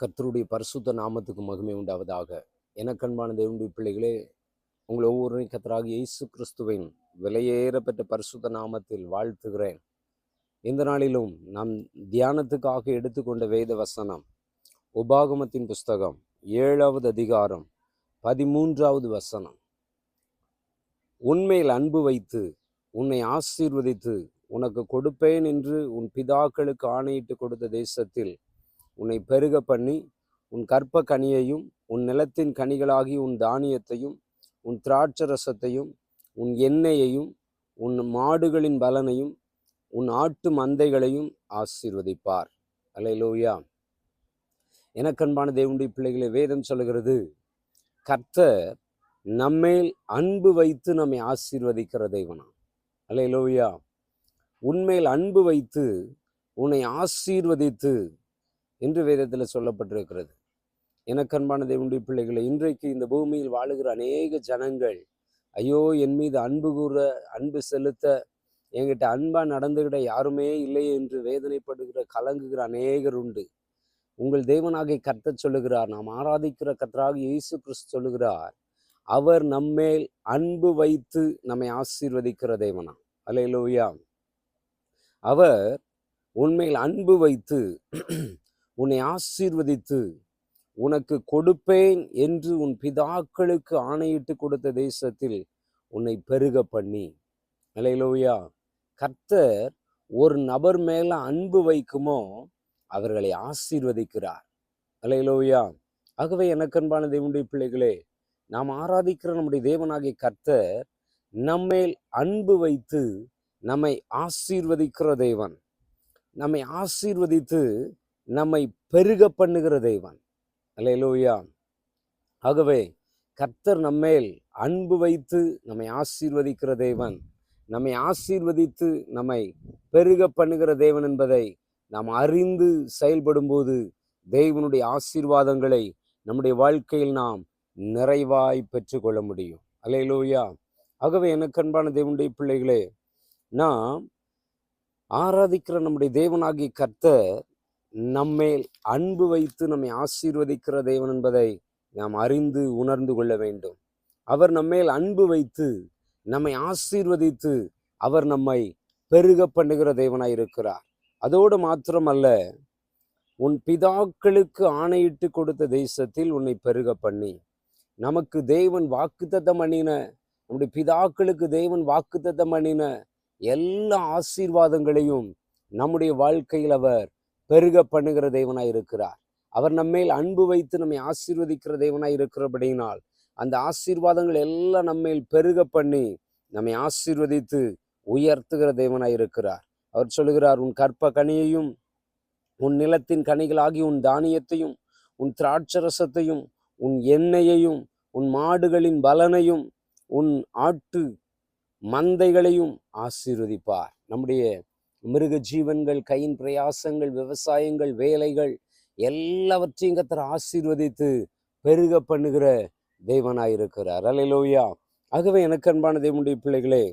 கர்த்தருடைய பரிசுத்த நாமத்துக்கு மகிமை உண்டாவதாக. எனக்கன்பான தேவனுடைய பிள்ளைகளே உங்கள் ஒவ்வொருவரையும் கத்தராக இயேசு கிறிஸ்துவின் விலையேறப்பட்ட பரிசுத்த நாமத்தில் வாழ்த்துகிறேன். இந்த நாளிலும் நாம் தியானத்துக்காக எடுத்துக்கொண்ட வேத வசனம் உபாகமத்தின் புஸ்தகம் ஏழாவது அதிகாரம் பதிமூன்றாவது வசனம். உண்மையில் அன்பு வைத்து உன்னை ஆசீர்வதித்து உனக்கு கொடுப்பேன் என்று உன் பிதாக்களுக்கு ஆணையிட்டு கொடுத்த தேசத்தில் உன்னை பெருக பண்ணி உன் கற்ப கனியையும் உன் நிலத்தின் கனிகளாகி உன் தானியத்தையும் உன் திராட்சரசத்தையும் உன் எண்ணெயையும் உன் மாடுகளின் பலனையும் உன் ஆட்டு மந்தைகளையும் ஆசீர்வதிப்பார். அலையிலோயா எனக்கன்பான தேவனுடைய பிள்ளைகளை வேதம் சொல்லுகிறது கர்த்தர் நம்மேல் அன்பு வைத்து நம்மை ஆசீர்வதிக்கிற தெய்வனா அலையிலோயா உன்மேல் அன்பு வைத்து உன்னை ஆசீர்வதித்து என்று வேதத்தில் சொல்லப்பட்டிருக்கிறது. எனக்கன்பான தேவனுடைய பிள்ளைகளை இன்றைக்கு இந்த பூமியில் வாழுகிற அநேக ஜனங்கள் ஐயோ என் மீது அன்பு கூற அன்பு செலுத்த என்கிட்ட அன்பா நடந்துகிட யாருமே இல்லையே என்று வேதனைப்படுகிற கலங்குகிற அநேகர் உண்டு. உங்கள் தேவனாகிய கத்த சொல்லுகிறார் நாம் ஆராதிக்கிற கத்தராக இயேசு கிறிஸ்து சொல்லுகிறார் அவர் நம்மேல் அன்பு வைத்து நம்மை ஆசீர்வதிக்கிற தேவனா? அலையிலோயா அவர் உண்மையில் அன்பு வைத்து உன்னை ஆசீர்வதித்து உனக்கு கொடுப்பேன் என்று உன் பிதாக்களுக்கு ஆணையிட்டு கொடுத்த தேசத்தில் உன்னை பெருக பண்ணி. அலையிலோயா. கர்த்தர் ஒரு நபர் மேல அன்பு வைக்குமோ அவர்களை ஆசீர்வதிக்கிறார். அலையிலோயா. ஆகவே எனக்கன்பான தேவனுடைய பிள்ளைகளே நாம் ஆராதிக்கிற நம்முடைய தேவனாகிய கர்த்தர் நம்மேல் அன்பு வைத்து நம்மை ஆசீர்வதிக்கிற தேவன். நம்மை ஆசீர்வதித்து நம்மை பெருக பண்ணுகிற தெய்வன் அல்லேலூயா ஆகவே கர்த்தர் நம்மேல் அன்பு வைத்து நம்மை ஆசீர்வதிக்கிற தேவன் நம்மை ஆசீர்வதித்து நம்மை பெருக பண்ணுகிற தேவன் என்பதை நாம் அறிந்து செயல்படும்போது தேவனுடைய ஆசீர்வாதங்களை நம்முடைய வாழ்க்கையில் நாம் நிறைவாய் பெற்றுக்கொள்ள முடியும். அலையலோயா ஆகவே எனக்கு அன்பான தேவனுடைய பிள்ளைகளே நாம் ஆராதிக்கிற நம்முடைய தேவனாகிய கர்த்தர் நம்மேல் அன்பு வைத்து நம்மை ஆசீர்வதிக்கிற தேவன் என்பதை நாம் அறிந்து உணர்ந்து கொள்ள வேண்டும். அவர் நம்மேல் அன்பு வைத்து நம்மை ஆசீர்வதித்து அவர் நம்மை பெருக பண்ணுகிற தேவனாய் இருக்கிறார். அதோடு மாத்திரமல்ல உன் பிதாக்களுக்கு ஆணையிட்டு கொடுத்த தேசத்தில் உன்னை பெருக பண்ணி நமக்கு தேவன் வாக்குத்தத்தம் பண்ணின நம்முடைய பிதாக்களுக்கு தேவன் வாக்குத்தத்தம் பண்ணின எல்லா ஆசீர்வாதங்களையும் நம்முடைய வாழ்க்கையில் அவர் பெருக பண்ணுகிற தெய்வனாய் இருக்கிறார். அவர் நம்மேல் அன்பு வைத்து நம்மை ஆசீர்வதிக்கிற தெய்வனாய் இருக்கிறபடியினால் அந்த ஆசீர்வாதங்கள் எல்லாம் நம்மேல் பெருக பண்ணி நம்மை ஆசீர்வதித்து உயர்த்துகிற தெய்வனாய் இருக்கிறார். அவர் சொல்லுகிறார் உன் கற்ப கனியையும் உன் நிலத்தின் கனிகளாகி உன் தானியத்தையும் உன் திராட்சரசத்தையும் உன் எண்ணெயையும் உன் மாடுகளின் பலனையும் உன் ஆட்டு மந்தைகளையும் ஆசீர்வதிப்பார். நம்முடைய மிருக ஜீவன்கள் கையின் பிரயாசங்கள் விவசாயங்கள் வேலைகள் எல்லாவற்றையும் கத்தர் ஆசீர்வதித்து பெருக பண்ணுகிற தேவனாய் இருக்கிறார் அலையிலோயா ஆகவே எனக்கு அன்பான தேவனுடைய பிள்ளைகளே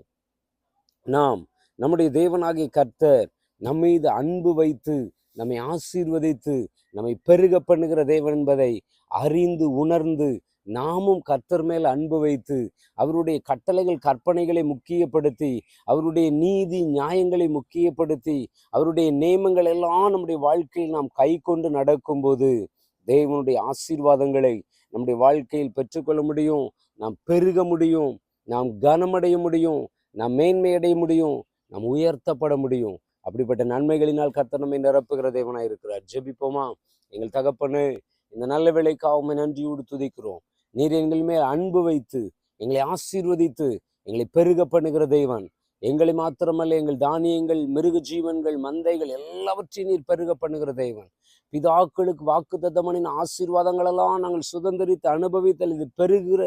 நாம் நம்முடைய தேவனாகிய கர்த்தர் நம்ம மீது அன்பு வைத்து நம்மை ஆசீர்வதித்து நம்மை பெருக பண்ணுகிற தேவன் என்பதை அறிந்து உணர்ந்து நாமும் கர்த்தர் மேல் அன்பு வைத்து அவருடைய கட்டளைகள் கற்பனைகளை முக்கியப்படுத்தி அவருடைய நீதி நியாயங்களை முக்கியப்படுத்தி அவருடைய நியமங்கள் எல்லாம் நம்முடைய வாழ்க்கையில் நாம் கை கொண்டு நடக்கும்போது தேவனுடைய ஆசீர்வாதங்களை நம்முடைய வாழ்க்கையில் பெற்றுக்கொள்ள முடியும் நாம் பெருக முடியும் நாம் கனமடைய முடியும் நாம் மேன்மையடைய முடியும் நாம் உயர்த்தப்பட முடியும். அப்படிப்பட்ட நன்மைகளினால் கர்த்தர் நம்மை நிரப்புகிற தேவனாக இருக்கிறார் ஜெபிப்போமா? எங்கள் தகப்பனு இந்த நல்ல வேலைக்காக நன்றியோடு துதிக்கிறோம். நீர் எங்கள் மேல் அன்பு வைத்து எங்களை ஆசீர்வதித்து எங்களை பெருக பண்ணுகிற தெய்வன். எங்களை மாத்திரமல்ல எங்கள் தானியங்கள் மிருக ஜீவன்கள் மந்தைகள் எல்லாவற்றையும் நீர் பெருக பண்ணுகிற தெய்வன். பிதாக்களுக்கு வாக்கு தத்தமனின் ஆசீர்வாதங்களெல்லாம் நாங்கள் சுதந்திரித்து அனுபவித்தல் இது பெருகிற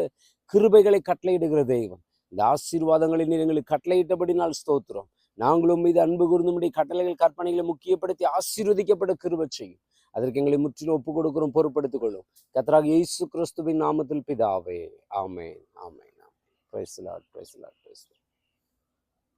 கிருபைகளை கட்டளையிடுகிற தெய்வன். இந்த ஆசீர்வாதங்களை நீர் எங்களுக்கு கட்டளையிட்டபடி நாள் ஸ்தோத்திரம். நாங்களும் மீது அன்பு கூர்ந்தும்படி கட்டளைகள் கற்பனைகளை முக்கியப்படுத்தி ஆசீர்வதிக்கப்பட கிருப செய்யும். அதற்கு எங்களை முற்றிலும் ஒப்பு கொடுக்கிறோம் பொறுப்படுத்திக் கொள்ளும். கத்ராக் இயேசு கிறிஸ்துவின் நாமத்தில் பிதாவே. Amen amen amen. Praise Lord praise